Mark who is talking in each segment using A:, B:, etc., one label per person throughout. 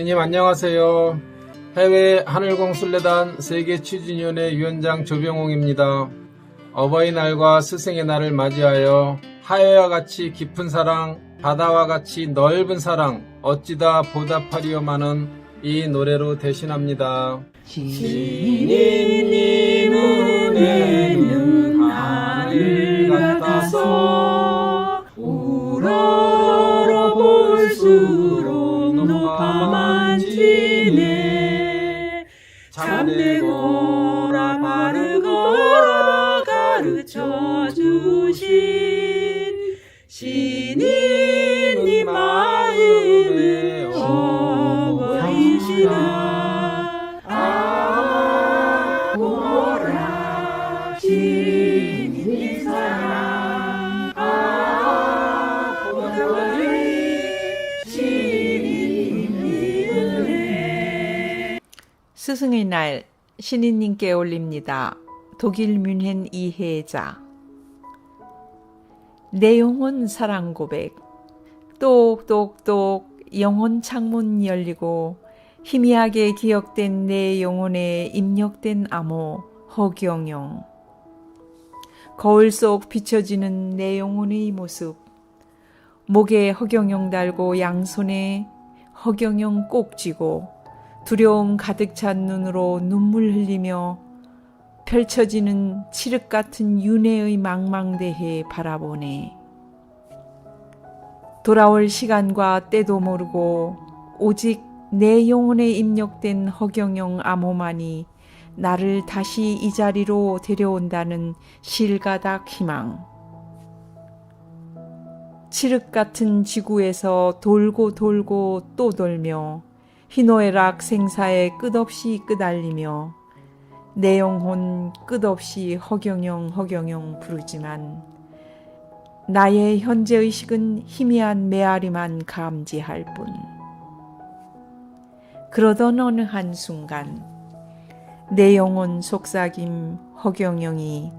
A: 신인님 안녕하세요. 해외 하늘공순례단 세계추진위원회 위원장 조병홍입니다. 어버이날과 스승의 날을 맞이하여 하여와 같이 깊은 사랑, 바다와 같이 넓은 사랑, 어찌다 보답하리요마는 이 노래로 대신합니다.
B: 신인님 은혜는 하늘 같아서 참되고라 바르고라 가르쳐 주신 어버이시라 아 보라 신인님 은혜
C: 스승의 날 신인님께 올립니다. 독일 뮌헨 이해자. 내 영혼 사랑 고백. 똑똑똑 영혼 창문 열리고 희미하게 기억된 내 영혼에 입력된 암호 허경영. 거울 속 비춰지는 내 영혼의 모습. 목에 허경영 달고 양손에 허경영 꼭 쥐고 두려움 가득 찬 눈으로 눈물 흘리며 펼쳐지는 칠흑 같은 윤회의 망망대해 바라보네. 돌아올 시간과 때도 모르고 오직 내 영혼에 입력된 허경영 암호만이 나를 다시 이 자리로 데려온다는 실가닥 희망. 칠흑 같은 지구에서 돌고 돌고 또 돌며 희노애락 생사에 끝없이 끄달리며 내 영혼 끝없이 허경영 허경영 부르지만 나의 현재 의식은 희미한 메아리만 감지할 뿐. 그러던 어느 한순간 내 영혼 속삭임 허경영이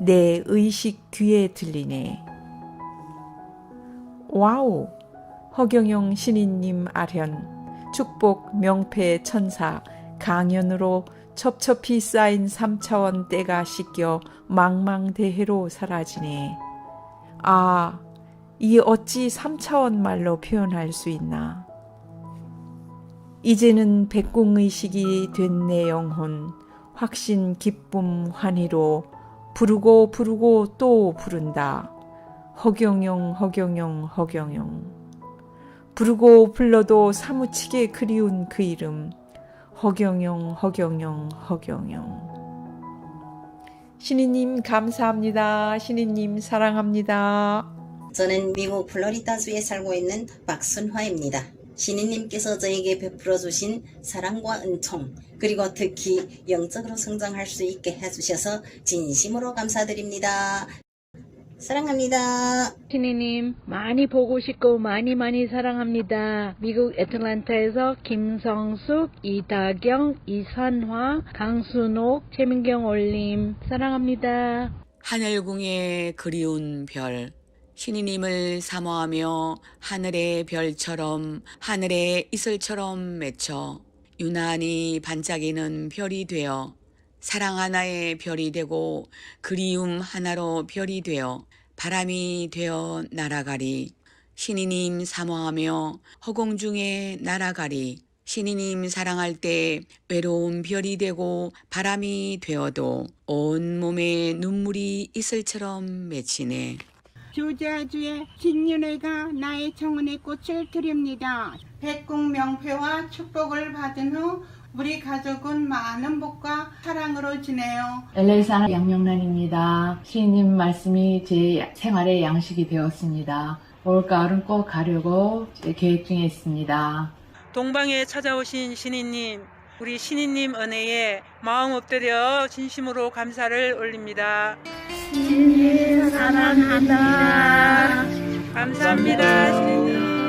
C: 내 의식 귀에 들리네. 와우! 허경영 신인님 아련, 축복 명패 천사, 강연으로 첩첩히 쌓인 3차원 때가 씻겨 망망대해로 사라지네. 아, 이 어찌 3차원 말로 표현할 수 있나. 이제는 백궁의식이 된 내 영혼, 확신, 기쁨, 환희로 부르고 부르고 또 부른다. 허경영, 허경영, 허경영. 부르고 불러도 사무치게 그리운 그 이름. 허경영, 허경영, 허경영. 신이님 감사합니다. 신이님 사랑합니다.
D: 저는 미국 플로리다주에 살고 있는 박순화입니다. 신인님께서 저에게 베풀어 주신 사랑과 은총, 그리고 특히 영적으로 성장할 수 있게 해주셔서 진심으로 감사드립니다. 사랑합니다.
E: 신이님 많이 보고 싶고 많이 많이 사랑합니다. 미국 애틀란타에서 김성숙, 이다경, 이산화, 강순옥, 최민경 올림 사랑합니다.
F: 하늘궁의 그리운 별, 신이님을 사모하며 하늘의 별처럼 하늘의 이슬처럼 맺혀 유난히 반짝이는 별이 되어 사랑 하나의 별이 되고 그리움 하나로 별이 되어 바람이 되어 날아가리 신이님 사모하며 허공 중에 날아가리 신이님 사랑할 때 외로운 별이 되고 바람이 되어도 온 몸에 눈물이 이슬처럼 맺히네.
G: 조자주의 진윤회가 나의 청혼의 꽃을 드립니다. 백궁 명패와 축복을 받은 후 우리 가족은 많은 복과 사랑으로 지내요.
H: LA 사는 양명란입니다. 시인님 말씀이 제 생활의 양식이 되었습니다. 올가을은 꼭 가려고 계획 중에 있습니다.
I: 동방에 찾아오신 신인님, 우리 신인님 은혜에 마음 엎드려 진심으로 감사를 올립니다.
B: 사랑한다
I: 감사합니다.